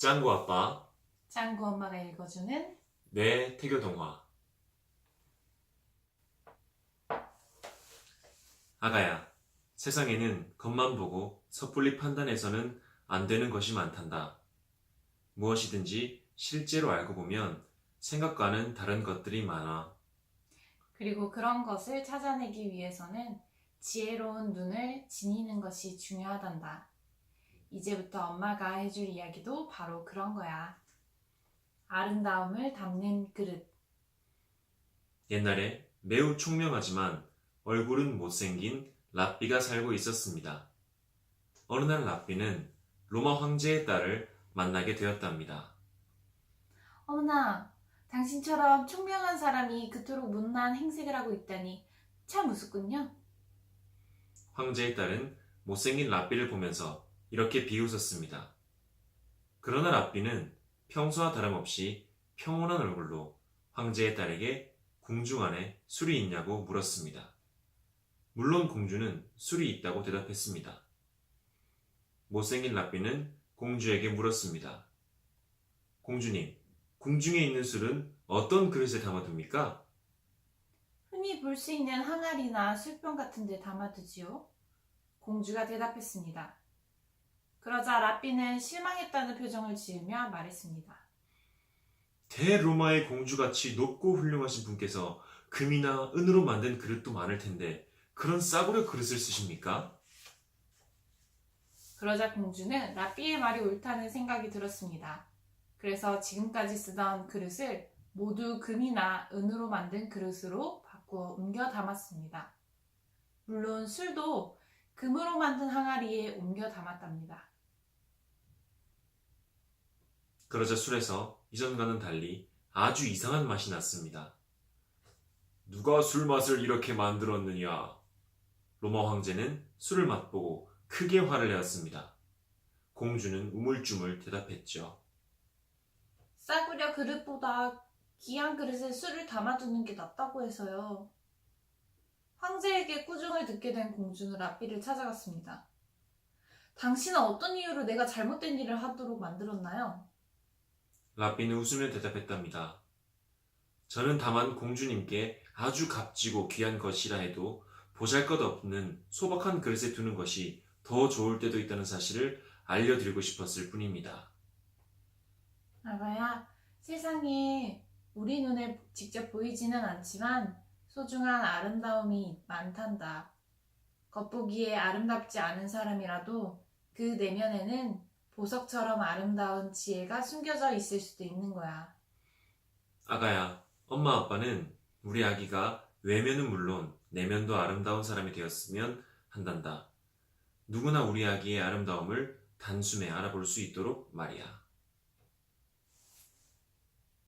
짱구 아빠, 짱구 엄마가 읽어주는 내 태교 동화. 아가야, 세상에는 겉만 보고 섣불리 판단해서는 안 되는 것이 많단다. 무엇이든지 실제로 알고 보면 생각과는 다른 것들이 많아. 그리고 그런 것을 찾아내기 위해서는 지혜로운 눈을 지니는 것이 중요하단다. 이제부터 엄마가 해줄 이야기도 바로 그런 거야. 아름다움을 담는 그릇. 옛날에 매우 총명하지만 얼굴은 못생긴 라삐가 살고 있었습니다. 어느 날 라삐는 로마 황제의 딸을 만나게 되었답니다. 어머나, 당신처럼 총명한 사람이 그토록 못난 행색을 하고 있다니 참 우습군요. 황제의 딸은 못생긴 라삐를 보면서 이렇게 비웃었습니다. 그러나 라삐는 평소와 다름없이 평온한 얼굴로 황제의 딸에게 궁중 안에 술이 있냐고 물었습니다. 물론 공주는 술이 있다고 대답했습니다. 못생긴 라삐는 공주에게 물었습니다. 공주님, 궁중에 있는 술은 어떤 그릇에 담아둡니까? 흔히 볼 수 있는 항아리나 술병 같은 데 담아두지요. 공주가 대답했습니다. 그러자 라삐는 실망했다는 표정을 지으며 말했습니다. 대로마의 공주같이 높고 훌륭하신 분께서 금이나 은으로 만든 그릇도 많을 텐데 그런 싸구려 그릇을 쓰십니까? 그러자 공주는 라삐의 말이 옳다는 생각이 들었습니다. 그래서 지금까지 쓰던 그릇을 모두 금이나 은으로 만든 그릇으로 바꾸어 옮겨 담았습니다. 물론 술도 금으로 만든 항아리에 옮겨 담았답니다. 그러자 술에서 이전과는 달리 아주 이상한 맛이 났습니다. 누가 술 맛을 이렇게 만들었느냐? 로마 황제는 술을 맛보고 크게 화를 내었습니다. 공주는 우물쭈물 대답했죠. 싸구려 그릇보다 귀한 그릇에 술을 담아두는 게 낫다고 해서요. 황제에게 꾸중을 듣게 된 공주는 라삐를 찾아갔습니다. 당신은 어떤 이유로 내가 잘못된 일을 하도록 만들었나요? 라삐는 웃으며 대답했답니다. 저는 다만 공주님께 아주 값지고 귀한 것이라 해도 보잘것 없는 소박한 그릇에 두는 것이 더 좋을 때도 있다는 사실을 알려드리고 싶었을 뿐입니다. 아가야, 세상에 우리 눈에 직접 보이지는 않지만 소중한 아름다움이 많단다. 겉보기에 아름답지 않은 사람이라도 그 내면에는 보석처럼 아름다운 지혜가 숨겨져 있을 수도 있는 거야. 아가야, 엄마 아빠는 우리 아기가 외면은 물론 내면도 아름다운 사람이 되었으면 한단다. 누구나 우리 아기의 아름다움을 단숨에 알아볼 수 있도록 말이야.